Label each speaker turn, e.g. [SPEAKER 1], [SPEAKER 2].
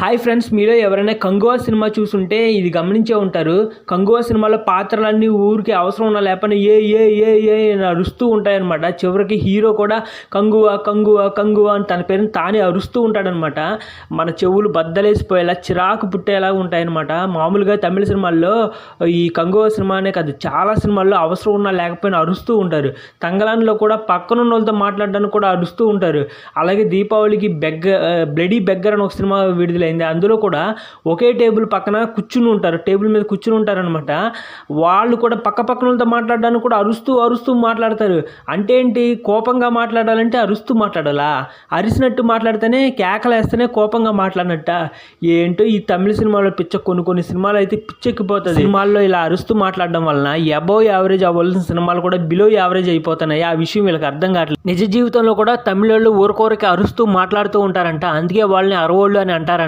[SPEAKER 1] Hi friends మీలో ఎవరైనా Kanguva cinema చూసుంటే ఇది గమనించే ఉంటారు. కంగువా సినిమాలో పాత్రలన్నీ ఊరికి అవసరం ఉన్నా లేకపోయినా ఏ ఏ ఏ ఏ అరుస్తూ ఉంటాయన్నమాట. చివరికి హీరో కూడా కంగువా కంగువా కంగువా అని తన పేరుని తానే అరుస్తూ ఉంటాడనమాట మన చెవులు బద్దలేసిపోయేలా చిరాకు పుట్టేలా ఉంటాయన్నమాట. మామూలుగా తమిళ సినిమాల్లో ఈ కంగువా సినిమానే కాదు చాలా సినిమాల్లో అవసరం ఉన్నా లేకపోయినా అరుస్తూ ఉంటారు. తంగలాన్లో కూడా పక్కనున్న వాళ్ళతో మాట్లాడడానికి కూడా అరుస్తూ ఉంటారు. అలాగే దీపావళికి బెగ్గ బ్లడీ బెగ్గర్ అని ఒక సినిమా అయింది. అందులో కూడా ఒకే టేబుల్ పక్కన కూర్చుని ఉంటారు. టేబుల్ మీద కూర్చుని ఉంటారనమాట వాళ్ళు కూడా పక్క పక్కన వాళ్ళతో మాట్లాడడానికి కూడా అరుస్తూ అరుస్తూ మాట్లాడతారు. అంటే ఏంటి? కోపంగా మాట్లాడాలంటే అరుస్తూ మాట్లాడాలా? అరిసినట్టు మాట్లాడితేనే కేకలేస్తేనే కోపంగా మాట్లాడినట్ట? ఏంటో ఈ తమిళ సినిమాలో పిచ్చ కొన్ని కొన్ని సినిమాలు అయితే పిచ్చెక్కిపోతుంది సినిమాల్లో ఇలా అరుస్తూ మాట్లాడడం వలన అబోవ్ యావరేజ్ అవ్వాల్సిన సినిమాలు కూడా బిలో యావరేజ్ అయిపోతున్నాయి. ఆ విషయం వీళ్ళకి అర్థం కావట్లేదు. నిజ జీవితంలో కూడా తమిళోళ్ళు ఊరుకోరికి అరుస్తూ మాట్లాడుతూ ఉంటారంట. అందుకే వాళ్ళని అరవోళ్ళు అని అంటారంట.